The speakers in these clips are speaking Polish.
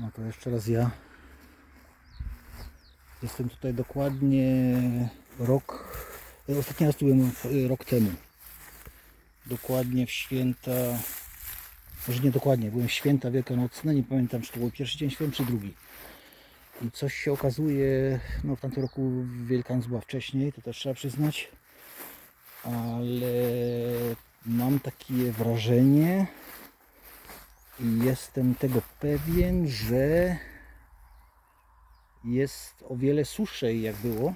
No to jeszcze raz ja. Jestem tutaj dokładnie rok. e, Ostatni raz tu byłem e, rok temu. Dokładnie w święta. Może nie dokładnie, byłem w święta wielkanocne, nie pamiętam czy to był pierwszy dzień świąt czy drugi. I coś się okazuje, no w tamtym roku Wielkanoc była wcześniej, to też trzeba przyznać. Ale mam takie wrażenie, i jestem tego pewien, że jest o wiele suszej jak było.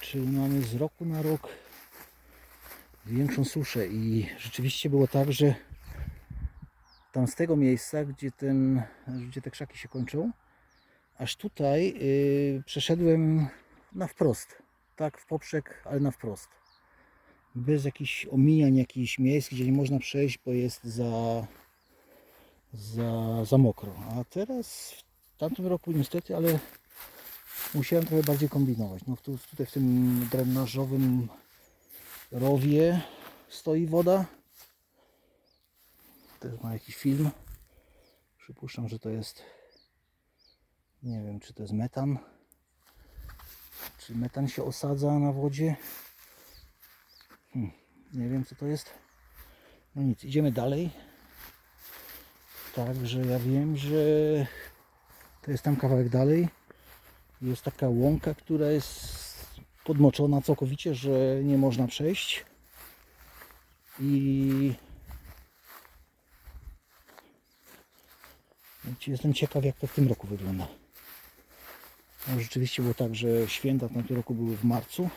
Czyli mamy z roku na rok większą suszę i rzeczywiście było tak, że tam z tego miejsca, gdzie, ten, gdzie te krzaki się kończą, aż tutaj yy, przeszedłem na wprost. Tak, w poprzek, ale na wprost. Bez jakichś omijań jakichś miejsc, gdzie nie można przejść, bo jest za, za, za mokro. A teraz w tamtym roku niestety, ale musiałem trochę bardziej kombinować. No tu, tutaj w tym drenażowym rowie stoi woda. Też ma jakiś film. Przypuszczam, że to jest nie wiem, czy to jest metan. Czy metan się osadza na wodzie? Hmm, nie wiem, co to jest. No nic, idziemy dalej. Także ja wiem, że to jest tam kawałek dalej. Jest taka łąka, która jest podmoczona całkowicie, że nie można przejść. I jestem ciekaw, jak to w tym roku wygląda. No, rzeczywiście było tak, że święta w tamtym roku były w marcu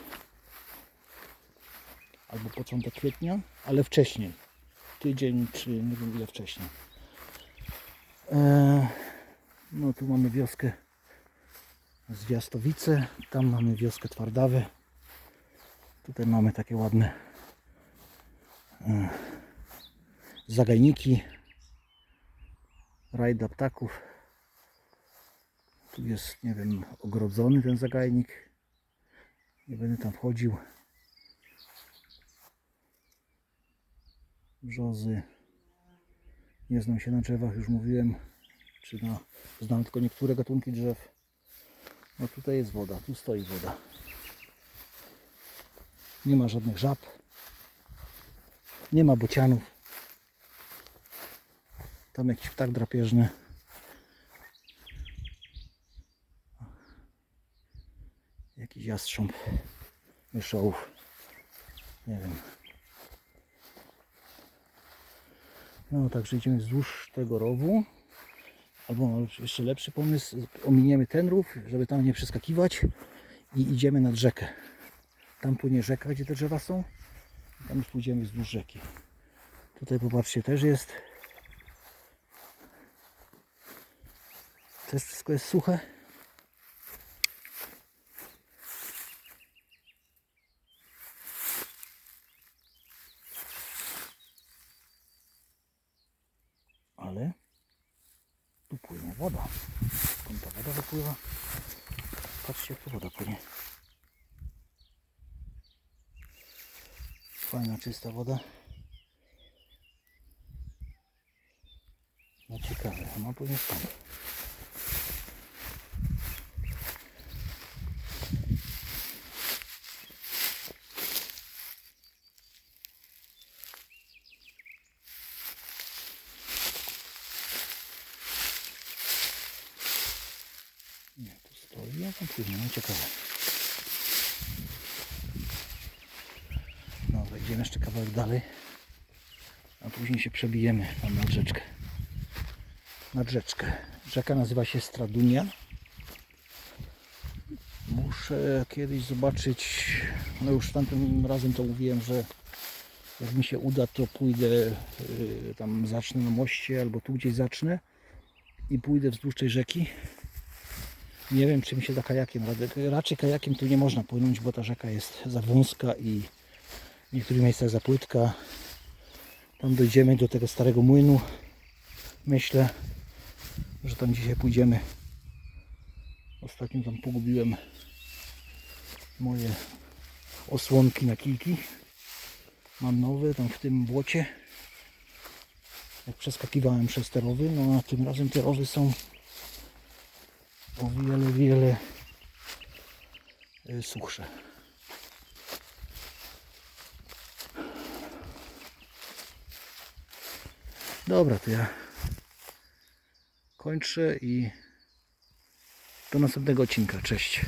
albo początek kwietnia, ale wcześniej. Tydzień czy nie wiem ile wcześniej. Eee, no tu mamy wioskę Zwiastowice, tam mamy wioskę Twardawy. Tutaj mamy takie ładne e, zagajniki, raj dla ptaków. Tu jest, nie wiem, ogrodzony ten zagajnik. Nie będę tam wchodził. Brzozy. Nie znam się na drzewach, już mówiłem. Czy na, znam tylko niektóre gatunki drzew. No tutaj jest woda, tu stoi woda. Nie ma żadnych żab. Nie ma bocianów. Tam jakiś ptak drapieżny. Jakiś jastrząb. Myszołów. Nie wiem. No także idziemy wzdłuż tego rowu. Albo jeszcze lepszy pomysł. Ominiemy ten rów, żeby tam nie przeskakiwać. I idziemy nad rzekę. Tam płynie rzeka, gdzie te drzewa są. Tam już pójdziemy wzdłuż rzeki. Tutaj popatrzcie, też jest Też wszystko jest suche. Ale tu płynie woda. Skąd ta woda wypływa? Patrzcie, jak tu woda płynie. Fajna, czysta woda. No ciekawe, a ma płynie stąd. Nie, a tam płynie, no ciekawe. No, wejdziemy jeszcze kawałek dalej, a później się przebijemy tam nad rzeczkę. Nad rzeczkę. Rzeka nazywa się Stradunia. Muszę kiedyś zobaczyć, no już tamtym razem to mówiłem, że jak mi się uda, to pójdę, y, tam zacznę na moście, albo tu gdzieś zacznę i pójdę wzdłuż tej rzeki. Nie wiem, czy mi się da kajakiem radę. Raczej kajakiem tu nie można płynąć, bo ta rzeka jest za wąska i w niektórych miejscach za płytka. Tam dojdziemy do tego starego młynu. Myślę, że tam dzisiaj pójdziemy. Ostatnio tam pogubiłem moje osłonki na kijki. Mam nowe tam w tym błocie. jak przeskakiwałem przez te rowy, no a tym razem te rowy są o wiele, wiele suchsze. Dobra, to ja kończę i do następnego odcinka. Cześć.